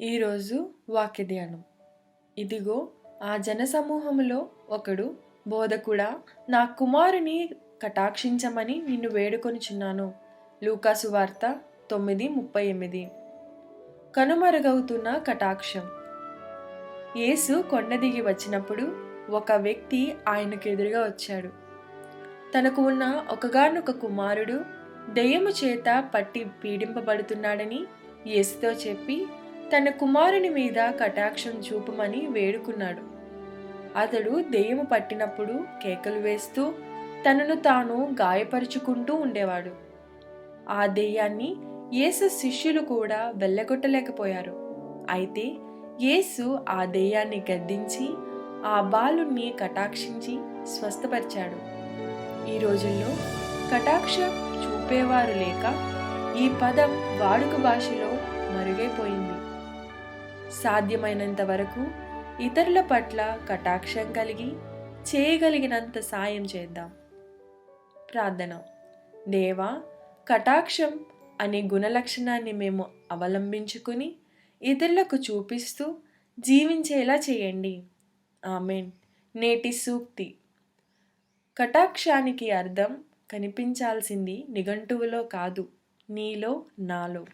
ఈరోజు వాక్యధ్యానం. ఇదిగో ఆ జనసమూహములో ఒకడు బోధకుడా నా కుమారుని కటాక్షించమని నిన్ను వేడుకొనిచున్నాను. లూకాసు వార్త తొమ్మిది ముప్పై ఎనిమిది. కనుమరుగవుతున్న కటాక్షం. యేసు కొండ దిగి వచ్చినప్పుడు ఒక వ్యక్తి ఆయనకు ఎదురుగా వచ్చాడు. తనకు ఉన్న ఒకగానొక కుమారుడు దెయ్యము చేత పట్టి పీడింపబడుతున్నాడని యేసుతో చెప్పి తన కుమారుని మీద కటాక్షం చూపమని వేడుకున్నాడు. అతడు దెయ్యము పట్టినప్పుడు కేకలు వేస్తూ తనను తాను గాయపరుచుకుంటూ ఉండేవాడు. ఆ దెయ్యాన్ని యేసు శిష్యులు కూడా వెళ్ళగొట్టలేకపోయారు. అయితే యేసు ఆ దెయ్యాన్ని గద్దించి ఆ బాలుణ్ణి కటాక్షించి స్వస్థపరిచాడు. ఈ రోజుల్లో కటాక్ష చూపేవారు లేక ఈ పదం వాడుక భాషలో మరుగైపోయింది. సాధ్యమైనంత వరకు ఇతరుల పట్ల కటాక్షం కలిగి చేయగలిగినంత సాయం చేద్దాం. ప్రార్థన. దేవా కటాక్షం అనే గుణలక్షణాన్ని మేము అవలంబించుకుని ఇతరులకు చూపిస్తూ జీవించేలా చేయండి. ఆమెన్. నేటి సూక్తి. కటాక్షానికి అర్థం కనిపించాల్సింది నిఘంటువులో కాదు నీలో నాలో.